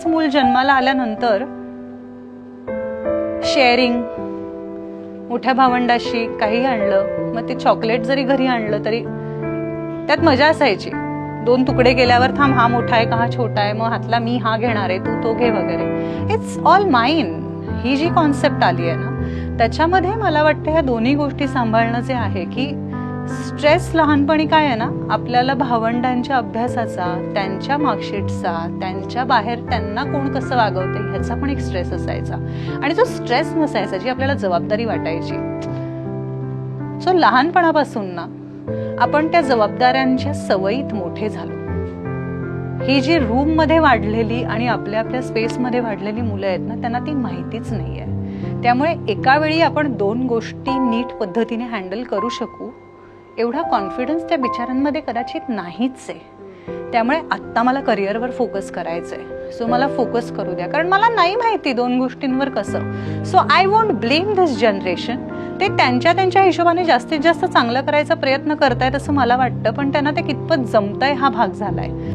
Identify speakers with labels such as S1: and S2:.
S1: एकच मूल जन्माला आल्यानंतर शेअरिंग मोठ्या भावंडाशी काही आणलं मग ते चॉकलेट जरी घरी आणलं तरी त्यात मजा असायची. दोन तुकडे केल्यावर थांब हा मोठा आहे का हा छोटा आहे मग हातला मी हा घेणार आहे तू तो घे वगैरे. इट्स ऑल माइन ही जी कॉन्सेप्ट आली आहे ना त्याच्यामध्ये मला वाटतं ह्या दोन्ही गोष्टी सांभाळणं जे आहे की स्ट्रेस लहानपणी काय आहे ना आपल्याला भावंडांच्या अभ्यासाचा त्यांच्या मार्कशीटचा त्यांच्या बाहेर त्यांना कोण कसं वागवते ह्याचा पण एक स्ट्रेस असायचा. आणि जो स्ट्रेस नसायचा जी आपल्याला जबाबदारी वाटायची. सो लहानपणापासून ना आपण त्या जबाबदाऱ्यांच्या सवयीत मोठे झालो. ही जी रूममध्ये वाढलेली आणि आपल्या आपल्या स्पेसमध्ये वाढलेली मुलं आहेत ना त्यांना ती माहितीच नाही आहे त्यामुळे एका वेळी आपण दोन गोष्टी नीट पद्धतीने हँडल करू शकू एवढा कॉन्फिडन्स त्या बिचारांमध्ये कदाचित नाहीच आहे. त्यामुळे आत्ता मला करिअरवर फोकस करायचं आहे सो मला फोकस करू द्या. कारण मला नाही माहिती दोन गोष्टींवर कसं. So I won't blame this generation ते त्यांच्या त्यांच्या हिशोबाने जास्तीत जास्त चांगलं करायचा प्रयत्न करतायत असं मला वाटतं पण त्यांना ते कितपत जमतंय हा भाग झालाय.